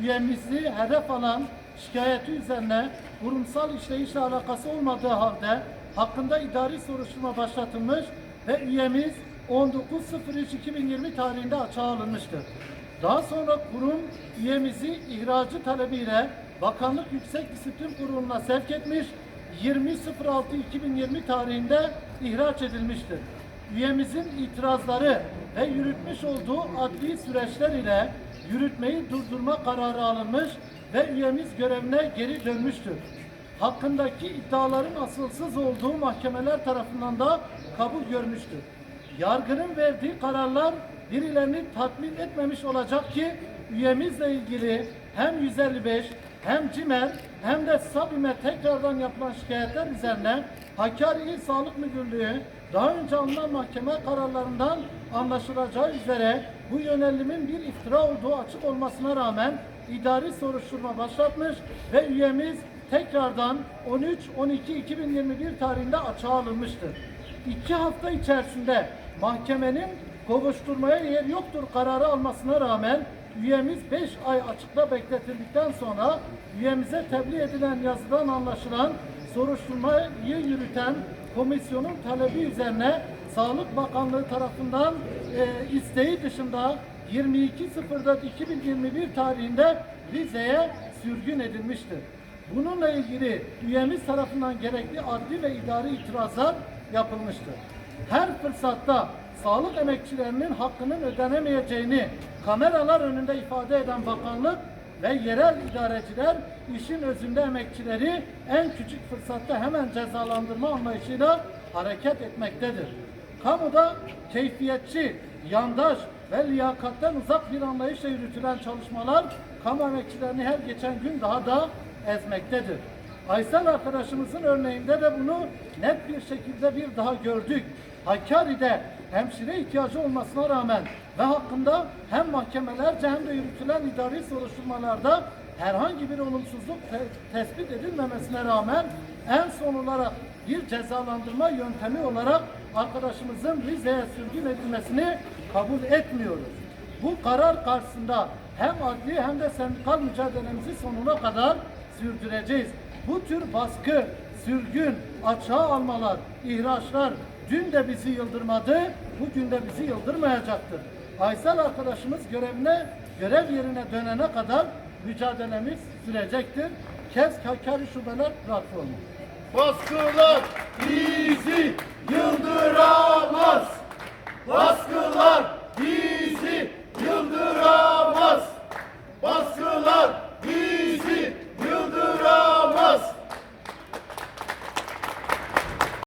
üyemizi hedef alan şikayeti üzerine kurumsal işleyişle alakası olmadığı halde hakkında idari soruşturma başlatılmış ve üyemiz 19.03.2020 tarihinde açığa alınmıştır. Daha sonra kurum üyemizi ihracı talebiyle Bakanlık Yüksek Disiplin Kurulu'na sevk etmiş, 20.06.2020 tarihinde ihraç edilmiştir. Üyemizin itirazları ve yürütmüş olduğu adli süreçler ile yürütmeyi durdurma kararı alınmış ve üyemiz görevine geri dönmüştür. Hakkındaki iddiaların asılsız olduğu mahkemeler tarafından da kabul görmüştür. Yargının verdiği kararlar birilerini tatmin etmemiş olacak ki üyemizle ilgili hem 155 hem CİMER hem de SABİM'e tekrardan yapılan şikayetler üzerine Hakkari İl Sağlık Müdürlüğü daha önce alınan mahkeme kararlarından anlaşılacağı üzere bu yönelimin bir iftira olduğu açık olmasına rağmen idari soruşturma başlatmış ve üyemiz tekrardan 13-12-2021 tarihinde açığa alınmıştır. İki hafta içerisinde mahkemenin kovuşturmaya yer yoktur kararı almasına rağmen üyemiz 5 ay açıkta bekletildikten sonra üyemize tebliğ edilen yazıdan anlaşılan soruşturmayı yürüten komisyonun talebi üzerine Sağlık Bakanlığı tarafından e, isteği dışında 22.04.2021 tarihinde Rize'ye sürgün edilmiştir. Bununla ilgili üyemiz tarafından gerekli adli ve idari itirazlar yapılmıştır. Her fırsatta sağlık emekçilerinin hakkının ödenemeyeceğini kameralar önünde ifade eden bakanlık ve yerel idareciler işin özünde emekçileri en küçük fırsatta hemen cezalandırma anlayışıyla hareket etmektedir. Kamuda keyfiyetçi, yandaş ve liyakattan uzak bir anlayışla yürütülen çalışmalar kamu emekçilerini her geçen gün daha da ezmektedir. Aysel arkadaşımızın örneğinde de bunu net bir şekilde bir daha gördük. Hakkari'de hemşire ihtiyacı olmasına rağmen ve hakkında hem mahkemelerce hem de yürütülen idari soruşturmalarda herhangi bir olumsuzluk te- tespit edilmemesine rağmen en son olarak bir cezalandırma yöntemi olarak arkadaşımızın Rize'ye sürgün edilmesini kabul etmiyoruz. Bu karar karşısında hem adli hem de sendikal mücadelemizi sonuna kadar sürdüreceğiz. Bu tür baskı, sürgün, açığa almalar, ihraçlar dün de bizi yıldırmadı, bugün de bizi yıldırmayacaktır. Aysel arkadaşımız görevine, görev yerine dönene kadar mücadelemiz sürecektir. KESK Hakkari Şubeler Platformu. Baskılar bizi yıldıramaz. Baskılar